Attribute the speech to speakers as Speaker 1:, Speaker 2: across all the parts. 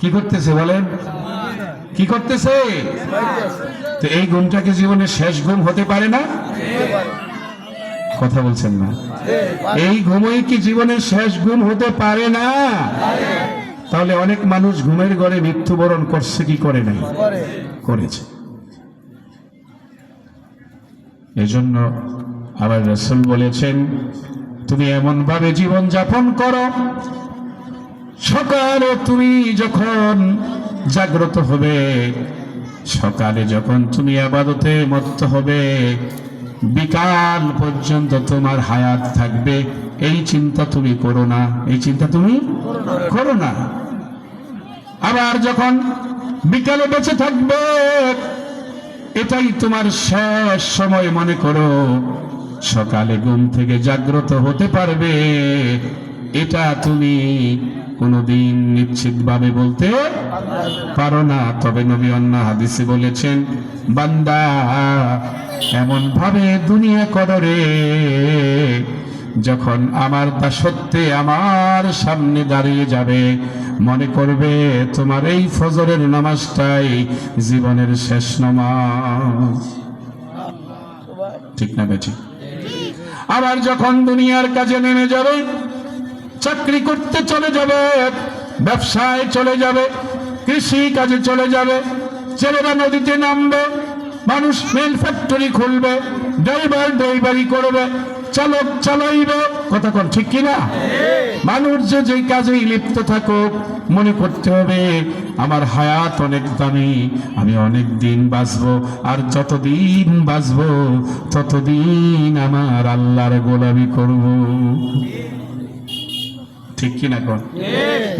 Speaker 1: কি করতেছে বলেন? কি করতেছে? তো এই ঘুমটা কি জীবনের শেষ ঘুম হতে পারে না? কথা বলছেন না। এই ঘুমই কি জীবনের শেষ ঘুম হতে পারে না? তাহলে অনেক মানুষ ঘুমের ঘরে মৃত্যুবরণ করছে কি করে নাই? করেছে। এজন্য আবার রসুল বলেছেন, তুমি এমন ভাবে জীবন যাপন করো সকালে তুমি যখন জাগ্রত হবে, সকালে যখন তুমি আবাদতে মত্ত হবে, বিকাল পর্যন্ত তোমার হায়াত থাকবে। এই চিন্তা তুমি করো না। এই চিন্তা তুমি করো না। আবার যখন বিকালে বেঁচে থাকবে, এটাই তোমার শেষ সময়, মনে করো। সকালে ঘুম থেকে জাগ্রত হতে পারবে। এটা তুমি কোনোদিন নিশ্চিতভাবে বলতে পারো না। তবে নবী অন্য হাদিসে বলেছেন, বান্দা এমন ভাবে দুনিয়া কররে যখন আমার দাসত্বে আমার সামনে দাঁড়িয়ে যাবে, মনে করবে তোমার এই ফজরের নামাজটাই জীবনের শেষ নামাজ। ঠিক না বেঠি আবার যখন দুনিয়ার কাজে নেমে যাবে চাকরি করতে চলে যাবে, ব্যবসায় চলে যাবে কৃষি কাজে চলে যাবে ছেলেরা নদীতে নামবে, মানুষ মেল ফ্যাক্টরি খুলবে, ড্রাইভার ড্রাইভারি করবে, চালক চালাইবে। কথা কন, ঠিক কিনা? মানুষ যে যেই কাজেই লিপ্ত থাকুক, মনে করতে হবে, আমার হায়াত অনেক দামি, আমি অনেক দিন বাঁচবো, আর যতদিন বাঁচবো, ততদিন আমার আল্লাহর গোলামি করব। ঠিক কিনা? কর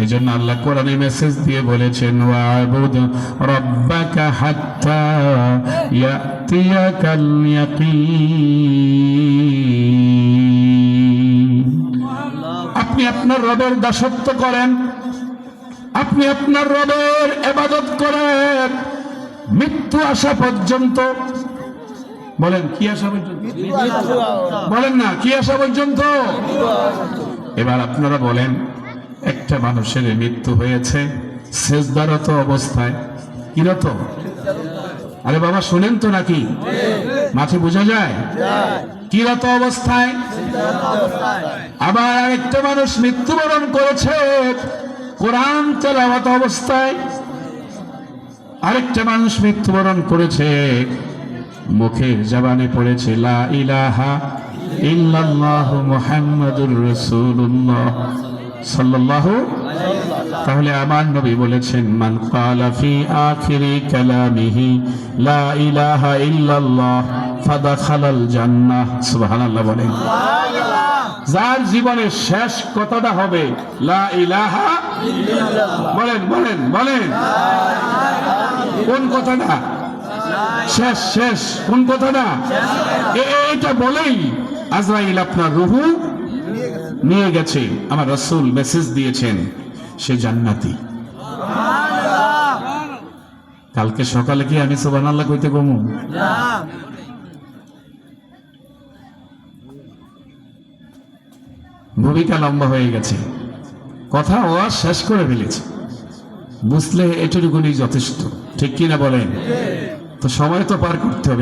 Speaker 1: এই জন্য আল্লাহ কোরআনে মেসেজ দিয়ে বলেছেন ওয়াবুদ রব্বাকা হাত্তা ইয়াতিয়াকাল ইয়াকিন। আপনি আপনার রবের দাসত্ব করেন আপনি আপনার রবের এবাদত করেন। মৃত্যু আসা পর্যন্ত বলেন কি আসা পর্যন্ত? বলেন না কি আসা পর্যন্ত। এবার আপনারা বলেন, একটা মানুষের মৃত্যু হয়েছে, শেষদারত অবস্থায় কিরত? আরে বাবা, শুনেন তো নাকি? মাঠে বোঝা যায়? কিরত অবস্থায়? আবার আরেকটা মানুষ মৃত্যুবরণ করেছে, কোরআন তেলাওয়াত অবস্থায়। আরেকটা মানুষ মৃত্যুবরণ করেছে, মুখের জবানে পড়েছে, লা ইলাহা ইল্লাল্লাহু মুহাম্মাদুর রাসূলুল্লাহ। সাল্লাল্লাহু তাহলে আমার নবী বলেছেন, মান ক্বালা ফি আখিরি কালামিহি, লা ইলাহা ইল্লাল্লাহ, ফাদাখালাল জান্নাহ। সুবহানাল্লাহ বলেন। যার জীবনের শেষ কথাটা হবে, লা ইলাহা বলেন বলেন বলেন। কোন কথাটা? শেষ শেষ। কোন কথাটা? এইটা বলেই আজরাইল আপনার রুহু নিয়ে গেছে। আমার রসুল মেসেজ দিয়েছেন, সে জান্নাতি। কালকে সকালে কি আমি সোবান আল্লাহ কইতে কমু ভূমিকা লম্বা হয়ে গেছে। কথা ও শেষ করে ফেলেছে। বুঝলে এটুকুনি যথেষ্ট। ঠিক কিনা বলেন? তো সময় তো পার করতে হবে।